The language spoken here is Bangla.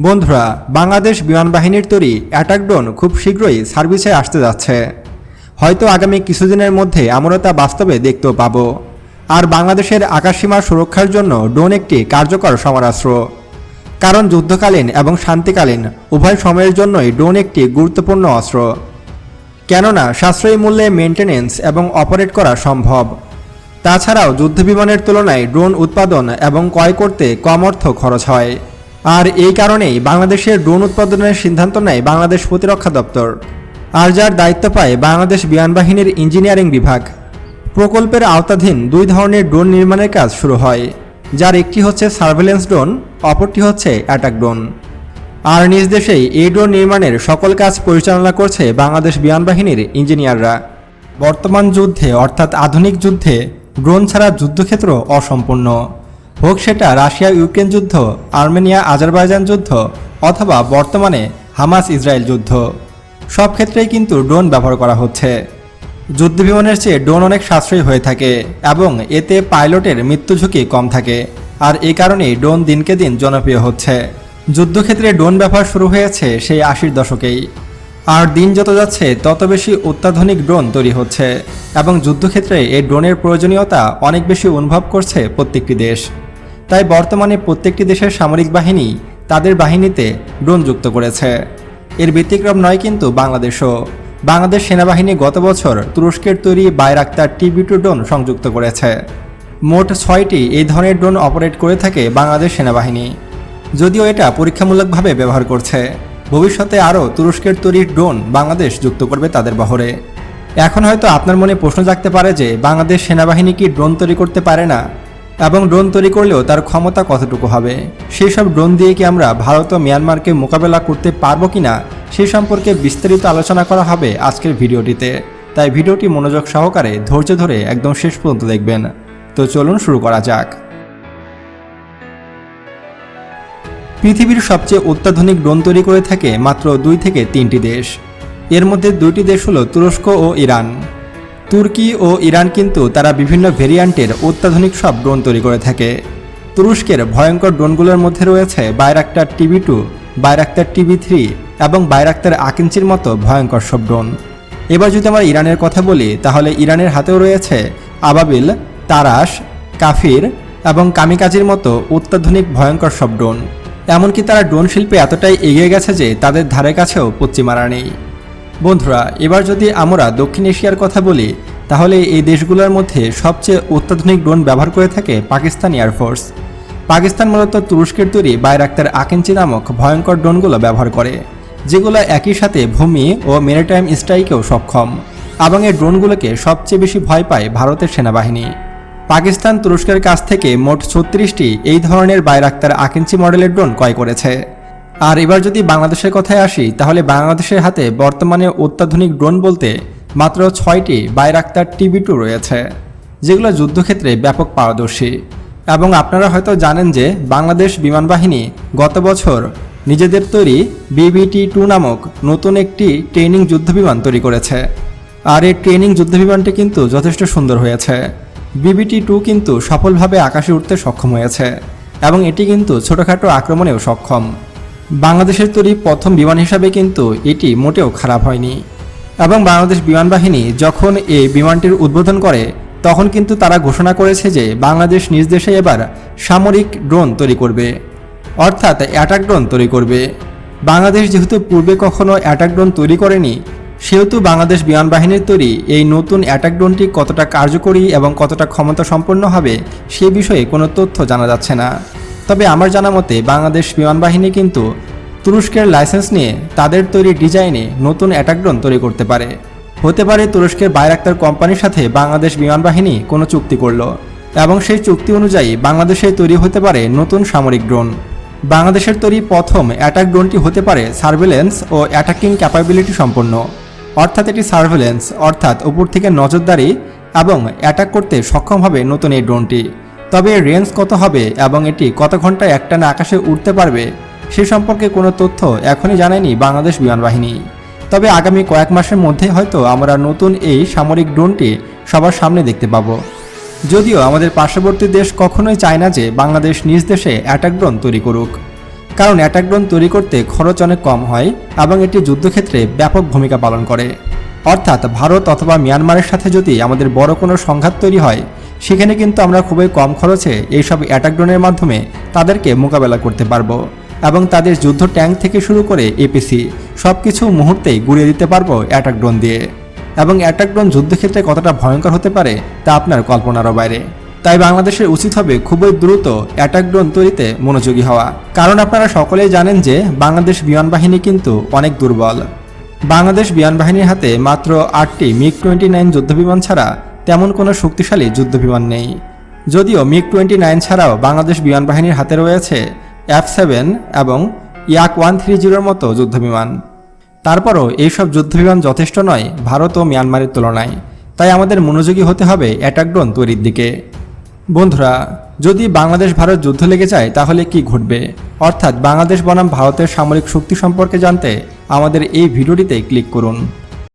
বন্ধুরা, বাংলাদেশ বিমান বাহিনীর তৈরি অ্যাটাক ড্রোন খুব শীঘ্রই সার্ভিসে আসতে যাচ্ছে। হয়তো আগামী কিছুদিনের মধ্যে আমরা তা বাস্তবে দেখতেও পাব। আর বাংলাদেশের আকাশসীমা সুরক্ষার জন্য ড্রোন একটি কার্যকর সমরাস্ত্র। কারণ যুদ্ধকালীন এবং শান্তিকালীন উভয় সময়ের জন্যই ড্রোন একটি গুরুত্বপূর্ণ অস্ত্র। কেননা, সাশ্রয়ী মূল্যে মেনটেনেন্স এবং অপারেট করা সম্ভব। তাছাড়াও যুদ্ধবিমানের তুলনায় ড্রোন উৎপাদন এবং ক্রয় করতে কম অর্থ খরচ হয়। আর এই কারণেই বাংলাদেশের ড্রোন উৎপাদনের সিদ্ধান্ত নেয় বাংলাদেশ প্রতিরক্ষা দপ্তর। আর যার দায়িত্ব পায় বাংলাদেশ বিমান বাহিনীর ইঞ্জিনিয়ারিং বিভাগ। প্রকল্পের আওতাধীন দুই ধরনের ড্রোন নির্মাণের কাজ শুরু হয়, যার একটি হচ্ছে সার্ভেলেন্স ড্রোন, অপরটি হচ্ছে অ্যাটাক ড্রোন। আর নিজ দেশেই এই ড্রোন নির্মাণের সকল কাজ পরিচালনা করছে বাংলাদেশ বিমান বাহিনীর ইঞ্জিনিয়াররা। বর্তমান যুদ্ধে, অর্থাৎ আধুনিক যুদ্ধে, ড্রোন ছাড়া যুদ্ধক্ষেত্র অসম্পূর্ণ। হোক সেটা রাশিয়া ইউক্রেন যুদ্ধ, আর্মেনিয়া আজারবাইজান যুদ্ধ, অথবা বর্তমানে হামাস ইসরায়েল যুদ্ধ। সব ক্ষেত্রেই কিন্তু ড্রোন ব্যবহার করা হচ্ছে। যুদ্ধবিমানের চেয়ে ড্রোন অনেক সাশ্রয়ী হয়ে থাকে এবং এতে পাইলটের মৃত্যু ঝুঁকি কম থাকে। আর এই কারণেই ড্রোন দিনকে দিন জনপ্রিয় হচ্ছে। যুদ্ধক্ষেত্রে ড্রোন ব্যবহার শুরু হয়েছে সেই আশির দশকেই। আর দিন যত যাচ্ছে, তত বেশি অত্যাধুনিক ড্রোন তৈরি হচ্ছে এবং যুদ্ধক্ষেত্রে এই ড্রোনের প্রয়োজনীয়তা অনেক বেশি অনুভব করছে প্রত্যেকটি দেশ। তাই বর্তমানে প্রত্যেকটি দেশের সামরিক বাহিনী তাদের বাহিনীতে ড্রোন যুক্ত করেছে। এর ব্যতিক্রম নয় কিন্তু বাংলাদেশও। বাংলাদেশ সেনাবাহিনী গত বছর তুরস্কের তৈরি বাইরাক্তার টিবি টু ড্রোন সংযুক্ত করেছে। মোট ছয়টি এই ধরনের ড্রোন অপারেট করে থাকে বাংলাদেশ সেনাবাহিনী। যদিও এটা পরীক্ষামূলকভাবে ব্যবহার করছে। ভবিষ্যতে আরও তুরস্কের তৈরি ড্রোন বাংলাদেশ যুক্ত করবে তাদের বহরে। এখন হয়তো আপনার মনে প্রশ্ন জাগতে পারে যে বাংলাদেশ সেনাবাহিনী কি ড্রোন তৈরি করতে পারে না? এবং ড্রোন তৈরি করলেও তার ক্ষমতা কতটুকু হবে? সেই সব ড্রোন দিয়ে কি আমরা ভারত ও মিয়ানমারকে মোকাবেলা করতে পারব কিনা, সে সম্পর্কে বিস্তারিত আলোচনা করা হবে আজকের ভিডিওটিতে। তাই ভিডিওটি মনোযোগ সহকারে ধৈর্য ধরে একদম শেষ পর্যন্ত দেখবেন। তো চলুন শুরু করা যাক। পৃথিবীর সবচেয়ে অত্যাধুনিক ড্রোন তৈরি করে থাকে মাত্র দুই থেকে তিনটি দেশ। এর মধ্যে দুইটি দেশ হলো তুরস্ক ও ইরান। তুর্কি ও ইরান কিন্তু তারা বিভিন্ন ভেরিয়ান্টের অত্যাধুনিক সব ড্রোন তৈরি করে থাকে। তুরস্কের ভয়ঙ্কর ড্রোনগুলোর মধ্যে রয়েছে Bayraktar TB two Bayraktar TB three এবং বাইরাক্তার আকিঞ্চির মতো ভয়ঙ্কর সব ড্রোন। এবার যদি আমরা ইরানের কথা বলি, তাহলে ইরানের হাতেও রয়েছে আবাবিল তারাস কাফির এবং কামিকাজির মতো অত্যাধুনিক ভয়ঙ্কর সব ড্রোন। এমনকি তারা ড্রোন শিল্পে এতটাই এগিয়ে গেছে যে তাদের ধারে কাছেও পশ্চিমারা নেই। বন্ধুরা, এবার যদি আমরা দক্ষিণ এশিয়ার কথা বলি, তাহলে এই দেশগুলোর মধ্যে সবচেয়ে অত্যাধুনিক ড্রোন ব্যবহার করে থাকে পাকিস্তান এয়ারফোর্স পাকিস্তান মূলত তুরস্কের তৈরি বাইরাক্তার আকেঞ্চি নামক ভয়ঙ্কর ড্রোনগুলো ব্যবহার করে, যেগুলো একই সাথে ভূমি ও মেরিটাইম স্ট্রাইকেও সক্ষম এবং এই ড্রোনগুলোকে সবচেয়ে বেশি ভয় পায় ভারতের সেনাবাহিনী। পাকিস্তান তুরস্কের কাছ থেকে মোট ছত্রিশটি এই ধরনের বাইরাক্তার আকেঞ্চি মডেলের ড্রোন ক্রয় করেছে। আর এবার যদি বাংলাদেশের কথায় আসি, তাহলে বাংলাদেশের হাতে বর্তমানে অত্যাধুনিক ড্রোন বলতে মাত্র ছয়টি বাইরাক্তার টিভি টু রয়েছে, যেগুলো যুদ্ধক্ষেত্রে ব্যাপক পারদর্শী। এবং আপনারা হয়তো জানেন যে বাংলাদেশ বিমান বাহিনী গত বছর নিজেদের তৈরি বিবিটি টু নামক নতুন একটি ট্রেনিং যুদ্ধবিমান তৈরি করেছে। আর এই ট্রেনিং যুদ্ধবিমানটি কিন্তু যথেষ্ট সুন্দর হয়েছে। বিবিটি টু কিন্তু সফলভাবে আকাশে উঠতে সক্ষম হয়েছে এবং এটি কিন্তু ছোটোখাটো আক্রমণেও সক্ষম। বাংলাদেশের তৈরি প্রথম বিমান হিসাবে কিন্তু এটি মোটেও খারাপ হয়নি। এবং বাংলাদেশ বিমান বাহিনী যখন এই বিমানটির উদ্বোধন করে, তখন কিন্তু তারা ঘোষণা করেছে যে বাংলাদেশ নিজ দেশে এবার সামরিক ড্রোন তৈরি করবে। অর্থাৎ অ্যাটাক ড্রোন তৈরি করবে। বাংলাদেশ যেহেতু পূর্বে কখনো অ্যাটাক ড্রোন তৈরি করেনি, সেহেতু বাংলাদেশ বিমান বাহিনীর তৈরি এই নতুন অ্যাটাক ড্রোনটি কতটা কার্যকরী এবং কতটা ক্ষমতা সম্পন্ন হবে, সে বিষয়ে কোনো তথ্য জানা যাচ্ছে না। তবে আমার জানা মতে বাংলাদেশ বিমান বাহিনী কিন্তু তুরস্কের লাইসেন্স নিয়ে তাদের তৈরি ডিজাইনে নতুন অ্যাটাক ড্রোন তৈরি করতে পারে। হতে পারে তুরস্কের বাইরাক্তার কোম্পানির সাথে বাংলাদেশ বিমান বাহিনী কোনো চুক্তি করল, এবং সেই চুক্তি অনুযায়ী বাংলাদেশে তৈরি হতে পারে নতুন সামরিক ড্রোন। বাংলাদেশের তৈরি প্রথম অ্যাটাক ড্রোনটি হতে পারে সার্ভেলেন্স ও অ্যাটাকিং ক্যাপাবিলিটি সম্পন্ন। অর্থাৎ এটি সার্ভেলেন্স, অর্থাৎ উপর থেকে নজরদারি এবং অ্যাটাক করতে সক্ষম হবে নতুন এই ড্রোনটি। তবে এর রেঞ্জ কত হবে এবং এটি কত ঘন্টায় একটানা আকাশে উঠতে পারবে, সে সম্পর্কে কোনো তথ্য এখনই জানায়নি বাংলাদেশ বিমান বাহিনী। তবে আগামী কয়েক মাসের মধ্যে হয়তো আমরা নতুন এই সামরিক ড্রোনটি সবার সামনে দেখতে পাবো। যদিও আমাদের পার্শ্ববর্তী দেশ কখনোই চায় না যে বাংলাদেশ নিজ দেশে অ্যাটাক ড্রোন তৈরি করুক। কারণ অ্যাটাক ড্রোন তৈরি করতে খরচ অনেক কম হয় এবং এটি যুদ্ধক্ষেত্রে ব্যাপক ভূমিকা পালন করে। অর্থাৎ ভারত অথবা মিয়ানমারের সাথে যদি আমাদের বড় কোনো সংঘাত তৈরি হয় সেখানে কিন্তু আমরা খুবই কম খরচে এইসব অ্যাটাক ড্রোনের মাধ্যমে তাদেরকে মোকাবেলা করতে পারব এবং তাদের যুদ্ধ ট্যাঙ্ক থেকে শুরু করে এপিসি সব কিছু মুহূর্তেই গুড়িয়ে দিতে পারব অ্যাটাক ড্রোন দিয়ে। এবং অ্যাটাক ড্রোন যুদ্ধক্ষেত্রে কতটা ভয়ঙ্কর হতে পারে তা আপনার কল্পনারও বাইরে। তাই বাংলাদেশের উচিত হবে খুবই দ্রুত অ্যাটাক ড্রোন তৈরিতে মনোযোগী হওয়া। কারণ আপনারা সকলেই জানেন যে বাংলাদেশ বিমান বাহিনী কিন্তু অনেক দুর্বল। বাংলাদেশ বিমান বাহিনীর হাতে মাত্র আটটি মিগ টোয়েন্টি নাইন যুদ্ধবিমান ছাড়া তেমন কোনো শক্তিশালী যুদ্ধবিমান নেই। যদিও মিগ টোয়েন্টি নাইন ছাড়াও বাংলাদেশ বিমান বাহিনীর হাতে রয়েছে এফ সেভেন এবং ইয়াক ওয়ান থ্রি জিরোর মতো যুদ্ধবিমান। তারপরও এইসব যুদ্ধবিমান যথেষ্ট নয়, ভারত ও মিয়ানমারের তুলনায়। তাই আমাদের মনোযোগী হতে হবে অ্যাটাক ড্রোন তৈরির দিকে। বন্ধুরা, যদি বাংলাদেশ ভারত যুদ্ধ লেগে যায়, তাহলে কি ঘটবে? অর্থাৎ বাংলাদেশ বনাম ভারতের সামরিক শক্তি সম্পর্কে জানতে আমাদের এই ভিডিওটিতে ক্লিক করুন।